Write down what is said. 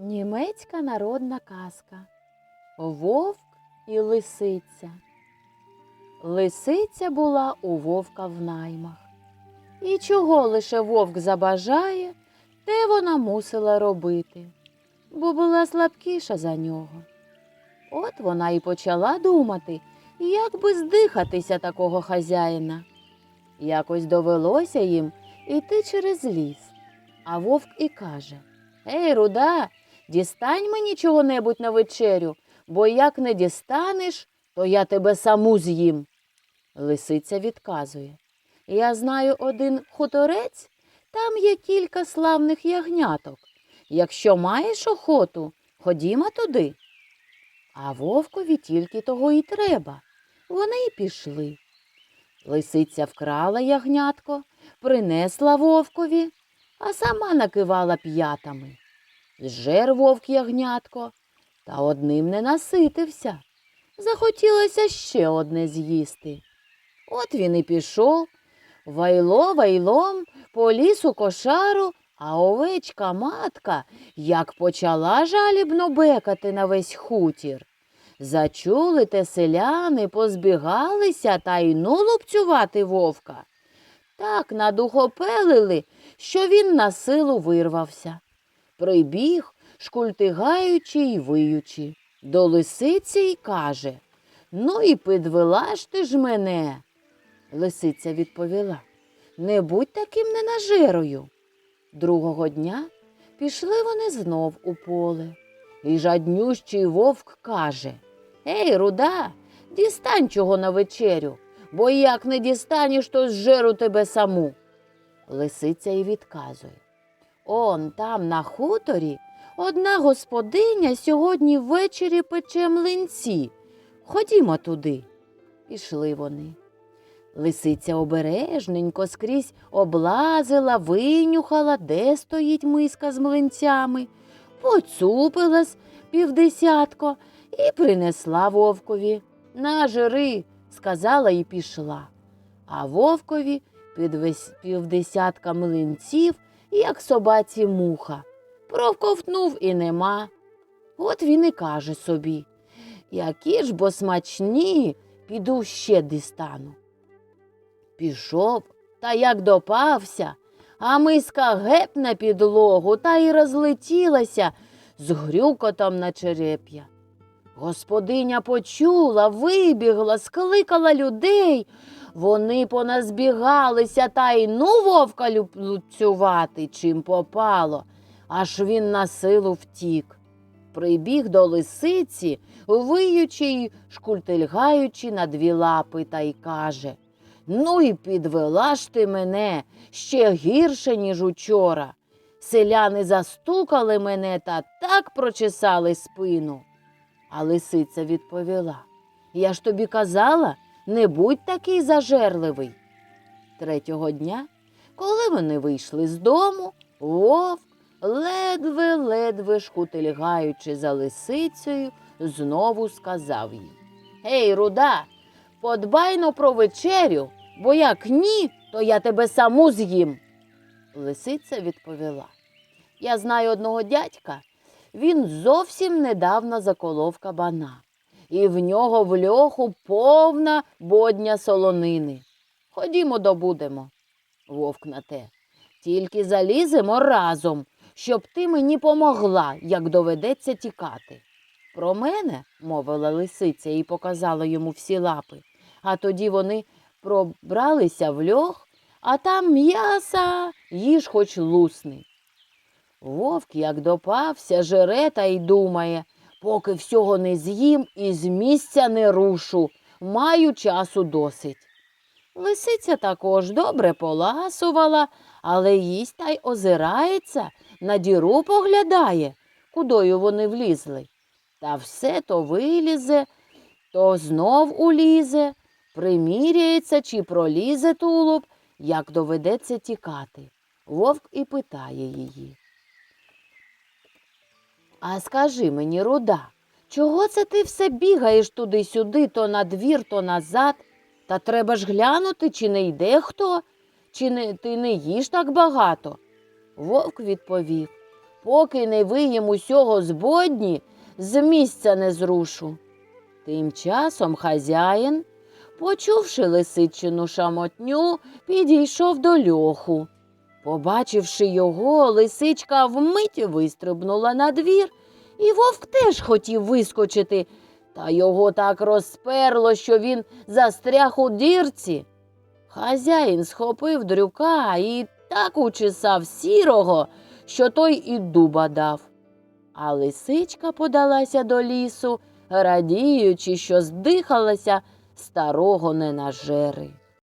Німецька народна казка Вовк і лисиця. Лисиця була у вовка в наймах. І чого лише вовк забажає, те вона мусила робити, бо була слабкіша за нього. От вона і почала думати, як би здихатися такого хазяїна. Якось довелося їм іти через ліс. А вовк і каже Ей, руда, дістань мені чого-небудь на вечерю, бо як не дістанеш, то я тебе саму з'їм. Лисиця відказує Я знаю один хуторець, там є кілька славних ягняток. Якщо маєш охоту, ходімо туди. А вовкові тільки того і треба. Вони й пішли. Лисиця вкрала ягнятко, принесла вовкові, а сама накивала п'ятами. Зжер вовк ягнятко, та одним не наситився. Захотілося ще одне з'їсти. От він і пішов, вайло вайлом по лісу кошару, а овечка матка як почала жалібно бекати на весь хутір. Зачули те селяни, позбігалися та й ну лупцювати вовка. Так надухопелили, що він на силу вирвався. Прибіг, шкультигаючи й виючи, до лисиці й каже Ну і підвела ж ти ж мене. Лисиця відповіла Не будь таким ненажерою. Другого дня пішли вони знов у поле. І жаднющий вовк каже Ей, руда, дістань чого на вечерю, бо як не дістанеш, то зжеру тебе саму. Лисиця й відказує Он там, на хуторі, одна господиня сьогодні ввечері пече млинці. Ходімо туди. Пішли вони. Лисиця обережненько скрізь облазила, винюхала, де стоїть миска з млинцями, поцупилась півдесятко і принесла вовкові. На жири, сказала і пішла. А вовкові під півдесятка млинців, як собаці муха. Провковтнув і нема. От він і каже собі, які ж бо смачні, піду ще дістану. Пішов, та як допався, а миска геп на підлогу та й розлетілася з грюкотом на череп'я. Господиня почула, вибігла, скликала людей. Вони поназбігалися та й ну вовка люпцювати, чим попало, аж він на силу втік. Прибіг до лисиці, виючи й шкультильгаючи на дві лапи, та й каже Ну і підвела ж ти мене ще гірше, ніж учора. Селяни застукали мене та так прочесали спину. А лисиця відповіла Я ж тобі казала, не будь такий зажерливий. Третього дня, коли вони вийшли з дому, вовк, ледве-ледве шкутильгаючи за лисицею, знову сказав їй Гей, руда, подбайно про вечерю, бо як ні, то я тебе саму з'їм. Лисиця відповіла Я знаю одного дядька, він зовсім недавно заколов кабана, і в нього в льоху повна бодня солонини. Ходімо, добудемо. Вовк на те. Тільки заліземо разом, щоб ти мені помогла, як доведеться тікати. Про мене, мовила лисиця і показала йому всі лапи, а тоді вони пробралися в льох, а там м'яса, їж хоч лусни. Вовк, як допався, жере та й думає, поки всього не з'їм і з місця не рушу, маю часу досить. Лисиця також добре поласувала, але їсть та й озирається, на діру поглядає, кудою вони влізли. Та все то вилізе, то знов улізе, приміряється чи пролізе тулуб, як доведеться тікати. Вовк і питає її. А скажи мені, руда, чого це ти все бігаєш туди-сюди, то на двір, то назад? Та треба ж глянути, чи не йде хто, чи не, ти не їш так багато. Вовк відповів поки не виїм усього збодні, з місця не зрушу. Тим часом хазяїн, почувши лисичину шамотню, підійшов до льоху. Побачивши його, лисичка вмить вистрибнула на двір, і вовк теж хотів вискочити, та його так розперло, що він застряг у дірці. Хазяїн схопив дрюка і так учесав сірого, що той і дуба дав. А лисичка подалася до лісу, радіючи, що здихалася старого ненажери.